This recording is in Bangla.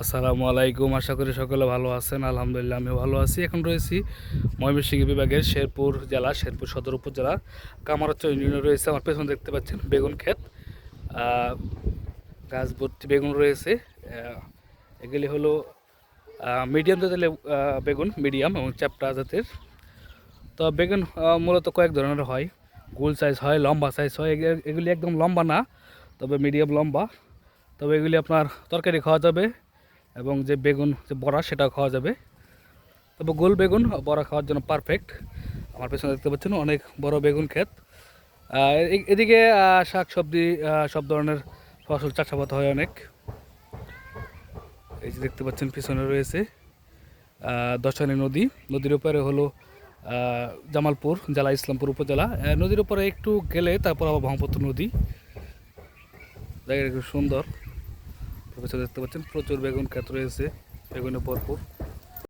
আসসালামু আলাইকুম, আশা করি সকলে ভালো আছেন। আলহামদুলিল্লাহ আমি ভালো আছি। এখন রয়েছি ময়মনসিংহ বিভাগের শেরপুর জেলা, শেরপুর সদর উপজেলা কামারচর ইউনিয়নে রয়েছে। আমার পেছনে দেখতে পাচ্ছেন বেগুন ক্ষেত। গাছ ভর্তি বেগুন রয়েছে। এগুলি হলো মিডিয়াম জাতের বেগুন মিডিয়াম এবং চ্যাপটা জাতের। তো বেগুন মূলত কয়েক ধরনের হয়। গোল সাইজ হয়, লম্বা সাইজ হয়। এগুলি একদম লম্বা না, তবে মিডিয়াম লম্বা। তবে এগুলি আপনার তরকারি খাওয়া যাবে। এবং যে বেগুন, যে বড়া, সেটাও খাওয়া যাবে। তবে গোল বেগুন বড়া খাওয়ার জন্য পারফেক্ট আমার পেছনে দেখতে পাচ্ছেন অনেক বড় বেগুন ক্ষেত। এদিকে শাক সবজি সব ধরনের ফসল চাষাবাদ হয় অনেক। এই যে দেখতে পাচ্ছেন পিছনে রয়েছে দশানী নদী। নদীর উপরে হলো জামালপুর, জেলা ইসলামপুর উপজেলা। নদীর উপরে একটু গেলে তারপর আবার ব্রহ্মপুত্র নদী। জায়গাটা খুব সুন্দর। প্রফেসর দেখতে পাচ্ছেন। প্রচুর বেগুন ক্ষেত রয়েছে বেগুনে ভরপুর।